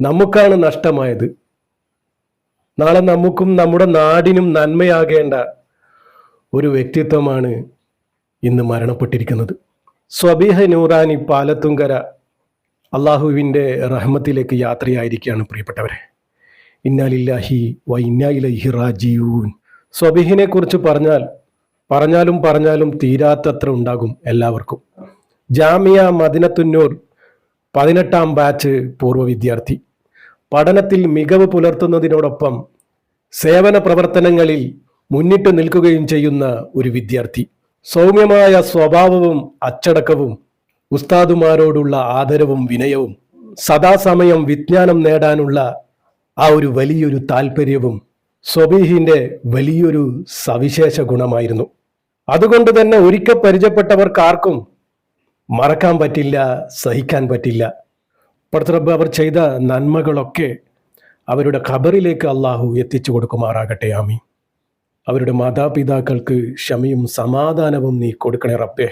നമുക്കാണ് നഷ്ടമായത്. നാളെ നമുക്കും നമ്മുടെ നാടിനും നന്മയാകേണ്ട ഒരു വ്യക്തിത്വമാണ് ഇന്ന് മരണപ്പെട്ടിരിക്കുന്നത്. സ്വബീഹ നൂറാനി പാലത്തുങ്കര അള്ളാഹുവിന്റെ റഹ്മത്തിലേക്ക് യാത്രയായിരിക്കുകയാണ് പ്രിയപ്പെട്ടവരെ. ഇന്നാലില്ലാഹി വ ഇന്നായിലഹി റാജീവൂൻ സ്വബീഹിനെ കുറിച്ച് പറഞ്ഞാൽ പറഞ്ഞാലും പറഞ്ഞാലും തീരാത്തത്ര ഉണ്ടാകും എല്ലാവർക്കും. ജാമിയ മദിനത്തുന്നൂർ പതിനെട്ടാം ബാച്ച് പൂർവ വിദ്യാർത്ഥി. പഠനത്തിൽ മികവ് പുലർത്തുന്നതിനോടൊപ്പം സേവന പ്രവർത്തനങ്ങളിൽ മുന്നിട്ട് നിൽക്കുകയും ചെയ്യുന്ന ഒരു വിദ്യാർത്ഥി. സൗമ്യമായ സ്വഭാവവും അച്ചടക്കവും ഉസ്താദുമാരോടുള്ള ആദരവും വിനയവും സദാസമയം വിജ്ഞാനം നേടാനുള്ള ആ ഒരു വലിയൊരു താല്പര്യവും സ്വബീഹിന്റെ വലിയൊരു സവിശേഷ ഗുണമായിരുന്നു. അതുകൊണ്ട് തന്നെ ഒരിക്കൽ പരിചയപ്പെട്ടവർക്കാർക്കും മറക്കാൻ പറ്റില്ല സഹിക്കാൻ പറ്റില്ല. പടത്തറബ് അവർ ചെയ്ത നന്മകളൊക്കെ അവരുടെ ഖബറിലേക്ക് അള്ളാഹു എത്തിച്ചു കൊടുക്കുമാറാകട്ടെ ആമി അവരുടെ മാതാപിതാക്കൾക്ക് ക്ഷമയും സമാധാനവും നീ കൊടുക്കണേ റബ്ബേ.